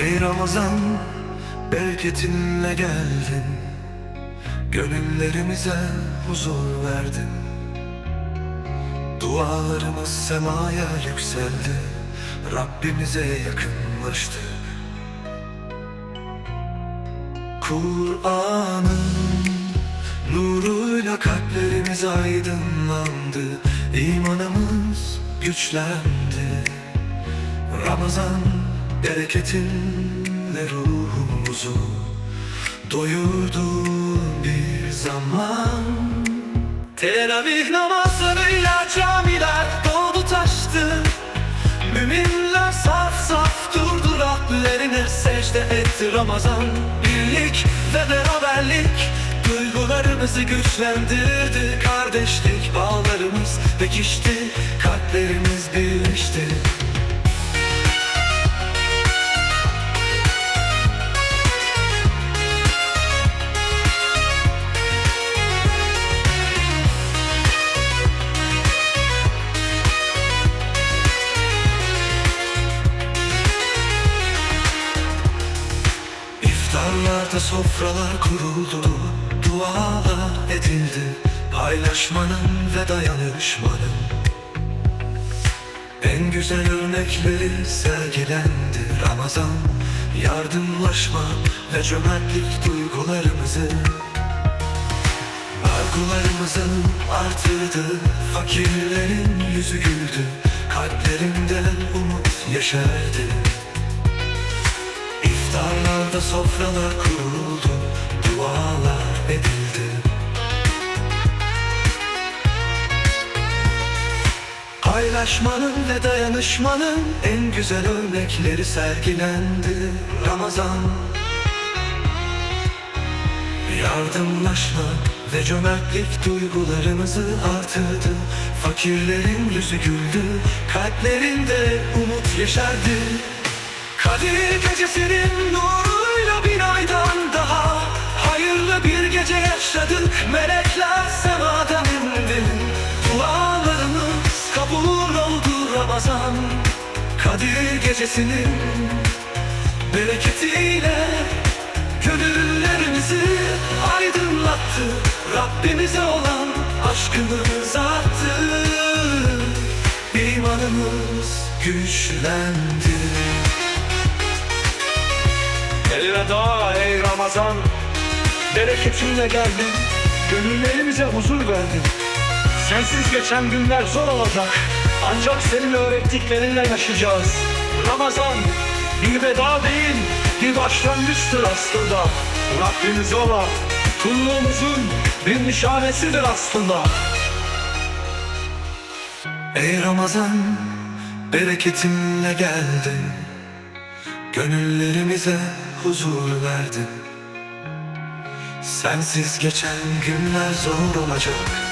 Ey Ramazan bereketinle geldin. Gönüllerimize huzur verdin. Dualarımız semaya yükseldi. Rabbimize yakınlaştık Kur'an'ın nuruyla kalplerimiz aydınlandı. İmanımız güçlendi. Ramazan bereketinle ruhumuzu doyurdu bir zaman. Teravih namazlarıyla camiler doldu taştı. Müminler saf saf durdu Rablerine secde etti Ramazan. Birlik ve beraberlik duygularımızı güçlendirdi Kardeşlik. Bağlarımız pekişti, kalplerimiz birleşti Sofralar kuruldu Dualar edildi. Paylaşmanın ve dayanışmanın En güzel örnekleri sergilendi Ramazan. Yardımlaşma ve cömertlik duygularımızı Arzularımızın artırdı. Fakirlerin yüzü güldü Kalplerinde umut yeşerdi İftarlarda sofralar kuruldu Dualar edildi. Paylaşmanın ve dayanışmanın En güzel örnekleri sergilendi Ramazan. Yardımlaşma ve cömertlik duygularımızı artırdı. Fakirlerin yüzü güldü Kalplerinde umut yeşerdi. Kadir gecesinin nuruyla gece yaşadık Melekler semadan indi Dualarımız kabul oldu Ramazan Kadir gecesinin bereketiyle Gönüllerimizi aydınlattı. Rabbimize olan aşkımız arttı İmanımız güçlendi. Elveda ey Ramazan Bereketinle geldin Gönüllerimize huzur verdin. Sensiz geçen günler zor olacak Ancak senin öğrettiklerinle yaşayacağız. Ramazan bir veda değil Bir başlangıçtır aslında. Rabbimize olan Kulluğumuzun bir nişanesidir aslında. Ey Ramazan bereketinle geldin Gönüllerimize huzur verdin Sensiz geçen günler zor olacak